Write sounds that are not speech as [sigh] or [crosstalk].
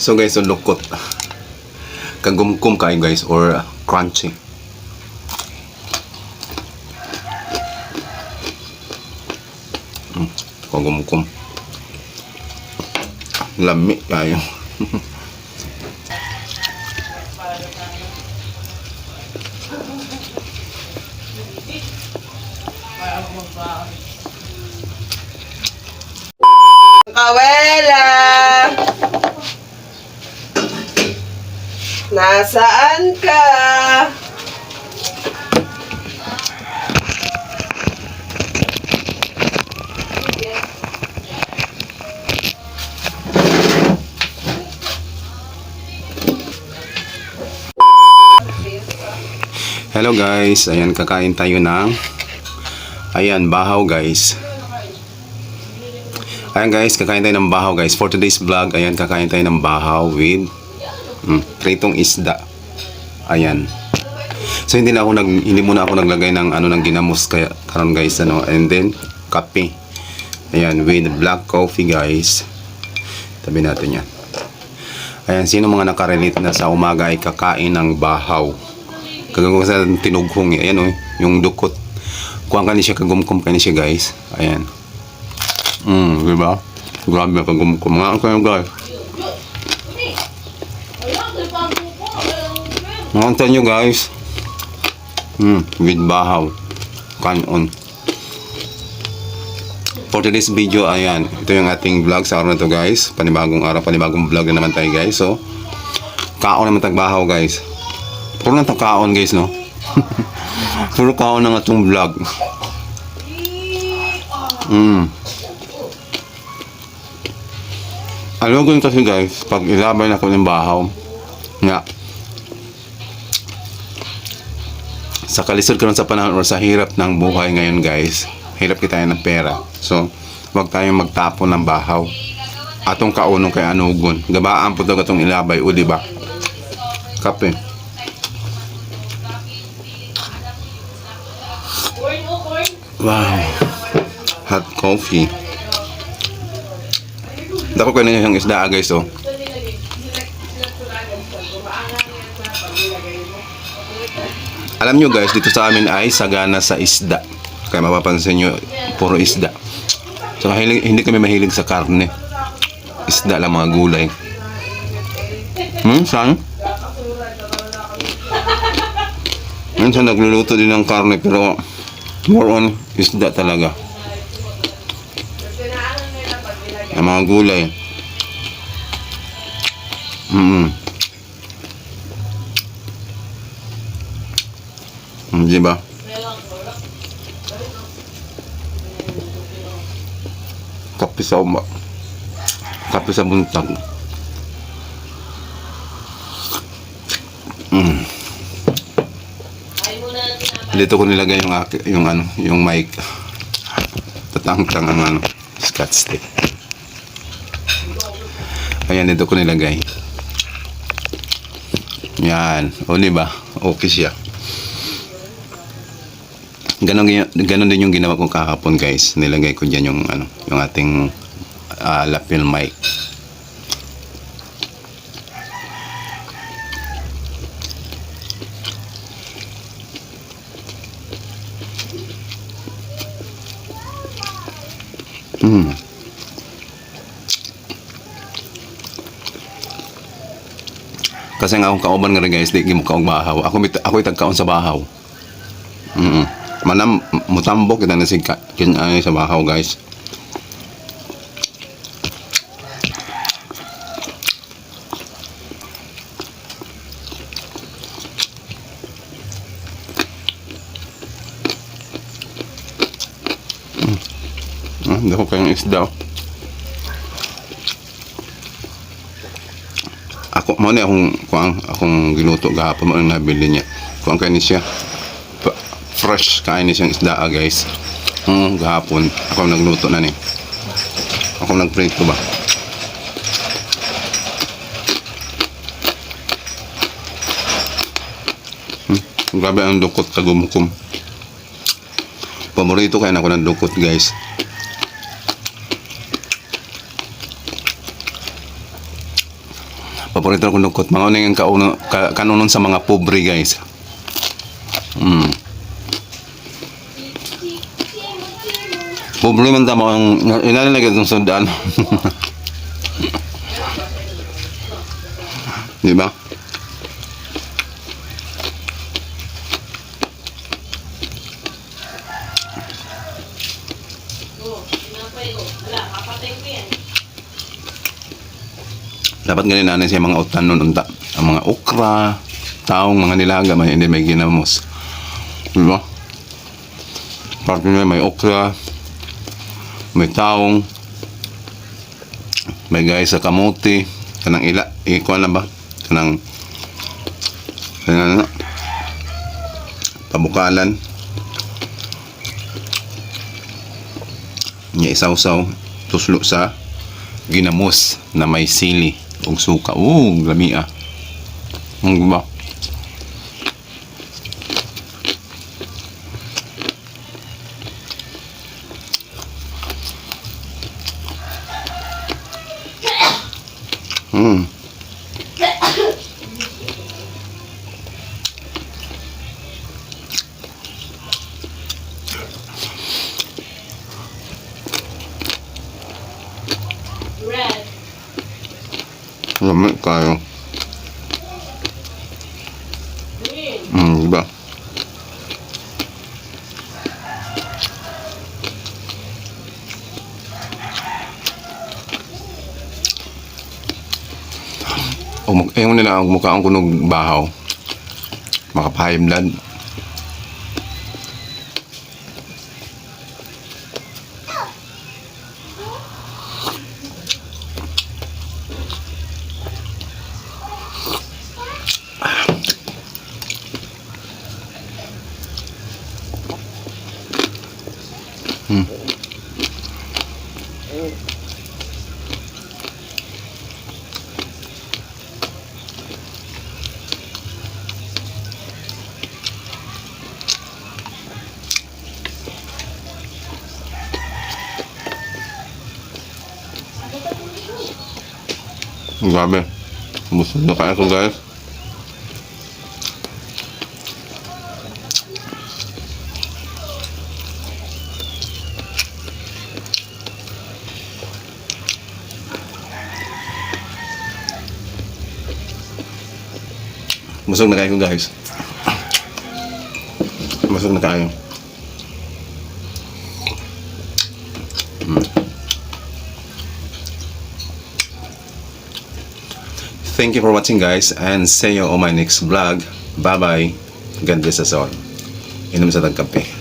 So guys, so lukot. Kagumkum kayo guys or crunchy. Mm, kagumkum. Lami kayo. Kawela! Nasaan ka? Hello guys, ayan kakain tayo ng Ayan, bahaw guys. Ayan guys, kakain tayo ng bahaw guys. For today's vlog, ayan kakain tayo ng bahaw with mm, pritong isda. Ayan. So hindi na ako nag hindi muna ako naglagay ng ano ng ginamos kaya karon guys ano and then kape. Ayan, with black coffee guys. Tabi natin yan. Ayan, sino mga nakarelate na sa umaga ay kakain ng bahaw? Kagawin sa tinughong eh. Ayan o, yung dukot. Kuha ka ni siya, kagumkum ka siya guys. Ayan. Mm, di ba? Grabe ang kagumkum. Nga kayo guys. Nakanta nyo guys. Mm, with bahaw. Kanon. For today's video, ayan. Ito yung ating vlog sa araw na to guys. Panibagong araw, panibagong vlog na naman tayo guys. So, kaon naman tagbahaw guys. Puro lang kaon guys, no? [laughs] Puro kaon na nga itong vlog. Mm. Alam ko kasi guys, pag ilabay na ko ng bahaw, nga, sa kalisod ko sa panahon or sa hirap ng buhay ngayon guys, hirap kita ng pera. So, wag tayong magtapon ng bahaw. Atong kaunong kay anugon. Gabaan po daw itong ilabay, o di ba? Kape. Wow. Hot coffee. Dako ko na yung isda guys oh. Alam nyo guys, dito sa amin ay sagana sa isda. Kaya mapapansin nyo, puro isda. So mahilig, hindi kami mahilig sa karne. Isda lang mga gulay. Hmm, saan? Minsan nagluluto din ng karne pero more on isda talaga. Ang mga gulay. Mm. Di ba? Kape sa uma. Kape sa buntag. Mm. Dito ko nilagay yung yung ano, yung mic. Tatangtang ang ano, scotch stick. Ayan, dito ko nilagay. Yan. O, di ba? Okay siya. Ganon, ganon din yung ginawa ko kahapon, guys. Nilagay ko dyan yung, ano, yung ating ah, lapel mic. Mm. Kasi nga akong kauban nga rin guys, di mo kaong bahaw. Ako ako itagkaon sa bahaw. Mm. Manam mutambok kita na sig kin ay sa bahaw guys. Mm. Ah, hindi ko kayong isda. oh. ako mo ni akong kuang akong giluto gahapon mo nabili niya kuang kay ni siya fresh kain siyang isda ah, guys mm, gahapon ako nagluto na ni ako nagprito ba hmm, grabe ang dukot kagumkum paborito kaya na ako ng dukot guys Paborito ko lukot. Mga uning ang kauno, ka, kanunon sa mga pobre guys. Mm. Pobre man tama ang inalalagay itong sundan. [laughs] Di ba? Dapat ganun natin siya mga utanon unta. Ang mga okra, taong mga nilaga, may hindi may ginamos. Di ba? Parte may okra, may taong, may guys sa kamuti, kanang ila, ikuha na ba? Kanang, kanang, pabukalan. Niya isaw-saw, tuslo sa ginamos na may sili o suka. Oo, lamia. Ang ba? Hmm. Red. Lami kayo. Green. Hmm, di ba? Ayaw nila ang mukha ang kunog bahaw. Makapahimlan. Grabe. Busog na kaya ko guys. Busog na kayo guys. Busog na kayo. Thank you for watching guys and see you on my next vlog. Bye bye. God bless us all. Inom sa tagkape.